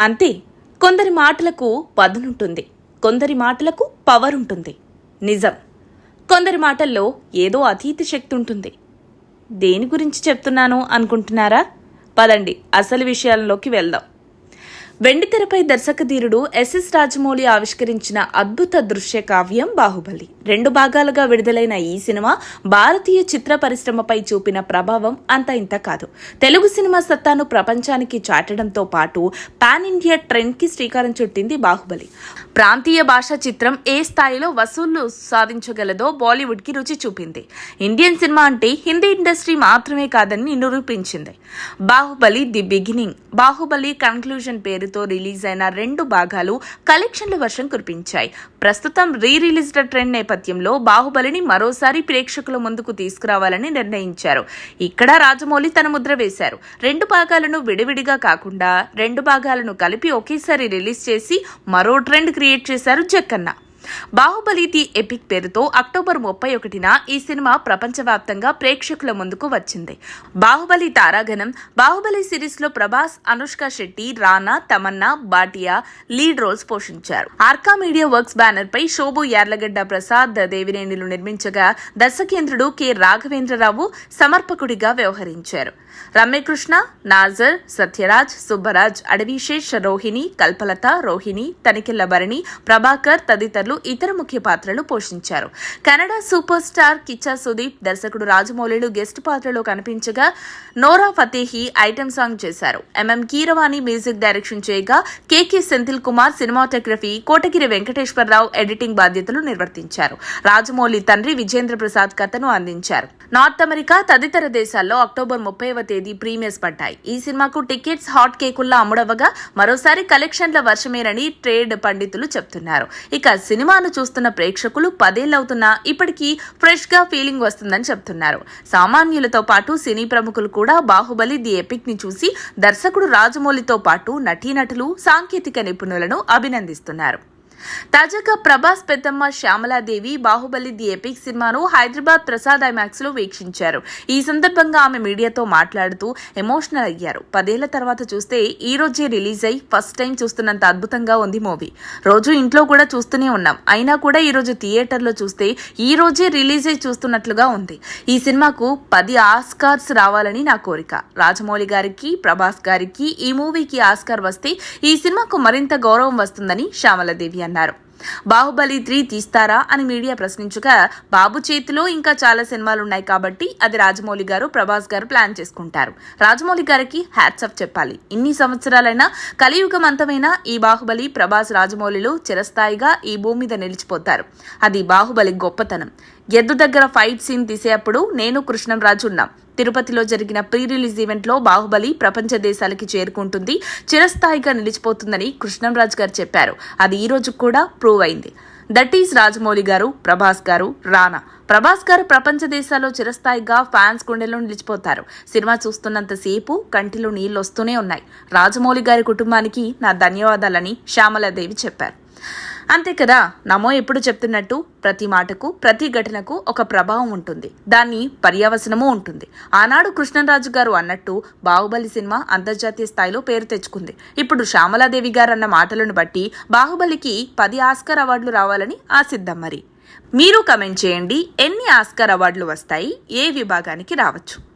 అంతే కొందరి మాటలకు పదునుంటుంది కొందరి మాటలకు పవర్ ఉంటుంది నిజం. కొందరి మాటల్లో ఏదో అతీతి శక్తి ఉంటుంది దేని గురించి చెప్తున్నాను అనుకుంటున్నారా? పదండి అసలు విషయాల్లోకి వెళ్దాం. వెండితెరపై దర్శకధీరుడు ఎస్ఎస్ రాజమౌళి ఆవిష్కరించిన అద్భుత దృశ్య కావ్యం బాహుబలి. రెండు భాగాలుగా విడుదలైన ఈ సినిమా భారతీయ చిత్ర పరిశ్రమపై చూపిన ప్రభావం అంత ఇంత కాదు. తెలుగు సినిమా సత్తాను ప్రపంచానికి చాటడంతో పాటు పాన్ ఇండియా ట్రెండ్కి శ్రీకారం చుట్టింది బాహుబలి. ప్రాంతీయ భాషా చిత్రం ఏ స్థాయిలో వసూళ్ళు సాధించగలదో బాలీవుడ్కి రుచి చూపింది. ఇండియన్ సినిమా అంటే హిందీ ఇండస్ట్రీ మాత్రమే కాదని నిరూపించింది. Baahubali the beginning. Baahubali conclusion పేరుతో రిలీజ్ అయిన రెండు భాగాలు కలెక్షన్ల వర్షం కురిపించాయి. ప్రస్తుతం రీ రిలీజ్డ్ ట్రెండ్ నేపథ్యంలో బాహుబలిని మరోసారి ప్రేక్షకుల ముందుకు తీసుకురావాలని నిర్ణయించారు. ఇక్కడ రాజమౌళి తన ముద్ర వేశారు. రెండు భాగాలను విడివిడిగా కాకుండా రెండు భాగాలను కలిపి ఒకేసారి రిలీజ్ చేసి మరో ట్రెండ్ క్రియేట్ చేశారు జక్కన్న. బాహుబలి ది ఎపిక్ పేరుతో అక్టోబర్ ముప్పై ఒకటిన ఈ సినిమా ప్రపంచవ్యాప్తంగా ప్రేక్షకుల ముందుకు వచ్చింది. బాహుబలి తారాగణం బాహుబలి సిరీస్లో ప్రభాస్ అనుష్క శెట్టి రానా తమన్నా బాటియా లీడ్ రోల్స్ పోషించారు. ఆర్కా మీడియా వర్క్స్ బ్యానర్ పై శోభు యార్లగడ్డ ప్రసాద్ దేవినేనిలు నిర్మించగా దర్శకేంద్రుడు కె. రాఘవేంద్రరావు సమర్పకుడిగా వ్యవహరించారు. రమ్యకృష్ణ నాజర్ సత్యరాజ్ సుబ్బరాజ్ అడవిశేష్ రోహిణి కల్పలత రోహిణి తనికెళ్ళ భరణి ప్రభాకర్ తదితరులు ఇతర ముఖ్య పాత్రలు పోషించారు. కన్నడ సూపర్ స్టార్ కిచ్చా సుదీప్ దర్శకుడు రాజమౌళిలు గెస్ట్ పాత్రలో కనిపించగా నోరా ఫతేహి ఐటెం సాంగ్ చేశారు. ఎంఎం కీరవాణి మ్యూజిక్ డైరెక్షన్ చేయగా KK Senthil Kumar cinematography Kotagiri Venkateswara Rao editing బాధ్యతలు నిర్వర్తించారు. రాజమౌళి తండ్రి విజేంద్ర ప్రసాద్ కథను అందించారు. నార్త్ అమెరికా తదితర దేశాల్లో అక్టోబర్ ముప్పైవ తేదీ ప్రీమియర్స్ పడ్డాయి. ఈ సినిమాకు టికెట్స్ హాట్ కేకుల్లా అమ్ముడవగా మరోసారి కలెక్షన్ల వర్షమేనని ట్రేడ్ పండితులు చెప్తున్నారు. ఇక సినిమాను చూస్తున్న ప్రేక్షకులు పదేళ్ళవుతున్నా ఇప్పటికీ ఫ్రెష్గా ఫీలింగ్ వస్తుందని చెప్తున్నారు. సామాన్యులతో పాటు సినీ ప్రముఖులు కూడా బాహుబలి ది ఎపిక్ని చూసి దర్శకుడు రాజమౌళితో పాటు నటీనటులు సాంకేతిక నిపుణులను అభినందిస్తున్నారు. తాజాగా ప్రభాస్ పెద్దమ్మ శ్యామలాదేవి బాహుబలి ది ఎపిక్ సినిమాను హైదరాబాద్ ప్రసాద్ ఐమాక్స్లో వీక్షించారు. ఈ సందర్భంగా ఆమె మీడియాతో మాట్లాడుతూ ఎమోషనల్ అయ్యారు. పదేళ్ళ తర్వాత చూస్తే ఈ రోజే రిలీజ్ అయి ఫస్ట్ టైం చూస్తున్నంత అద్భుతంగా ఉంది మూవీ. రోజు ఇంట్లో కూడా చూస్తూనే ఉన్నాం. అయినా కూడా ఈ రోజు థియేటర్లో చూస్తే ఈ రోజే రిలీజ్ అయి చూస్తున్నట్లుగా ఉంది. ఈ సినిమాకు పది ఆస్కార్స్ రావాలని నా కోరిక. రాజమౌళి గారికి ప్రభాస్ గారికి ఈ మూవీకి ఆస్కార్ వస్తే ఈ సినిమాకు మరింత గౌరవం వస్తుందని శ్యామలదేవి అన్నారు. బాహుబలి త్రీ తీస్తారా అని మీడియా ప్రశ్నించగా బాబు చేతిలో ఇంకా చాలా సినిమాలు ఉన్నాయి కాబట్టి అది రాజమౌళి గారు ప్రభాస్ గారు ప్లాన్ చేసుకుంటారు. రాజమౌళి గారికి హ్యాట్స్ ఆఫ్ చెప్పాలి. ఇన్ని సంవత్సరాలైనా కలియుగం అంతమైన ఈ బాహుబలి ప్రభాస్ రాజమౌళిలు చిరస్థాయిగా ఈ భూమి మీద నిలిచిపోతారు. అది బాహుబలి గొప్పతనం. ఎద్దు దగ్గర ఫైట్ సీన్ తీసేటప్పుడు నేను కృష్ణంరాజు ఉన్నాం. తిరుపతిలో జరిగిన ప్రీ రిలీజ్ ఈవెంట్లో బాహుబలి ప్రపంచ దేశాలకి చేరుకుంటుంది. చిరస్థాయిగా నిలిచిపోతుందని కృష్ణంరాజ్ గారు చెప్పారు. అది ఈ రోజు కూడా ప్రూవ్ అయింది. దట్ ఈస్ రాజమౌళి గారు ప్రభాస్ గారు రానా. ప్రభాస్ గారు ప్రపంచ దేశాల్లో చిరస్థాయిగా ఫ్యాన్స్ గుండెల్లో నిలిచిపోతారు. సినిమా చూస్తున్నంతసేపు కంటిలో నీళ్ళు వస్తూనే ఉన్నాయి. రాజమౌళి గారి కుటుంబానికి నా ధన్యవాదాలని శ్యామలాదేవి చెప్పారు. అంతే కదా నమో ఎప్పుడు చెప్తున్నట్టు ప్రతి మాటకు ప్రతి ఘటనకు ఒక ప్రభావం ఉంటుంది. దాన్ని పర్యావసనము ఉంటుంది. ఆనాడు కృష్ణరాజు గారు అన్నట్టు బాహుబలి సినిమా అంతర్జాతీయ స్థాయిలో పేరు తెచ్చుకుంది. ఇప్పుడు శ్యామలాదేవి గారు అన్న మాటలను బట్టి బాహుబలికి పది ఆస్కర్ అవార్డులు రావాలని ఆశిద్దాం మరి. మీరు కమెంట్ చేయండి ఎన్ని ఆస్కర్ అవార్డులు వస్తాయి ఏ విభాగానికి రావచ్చు?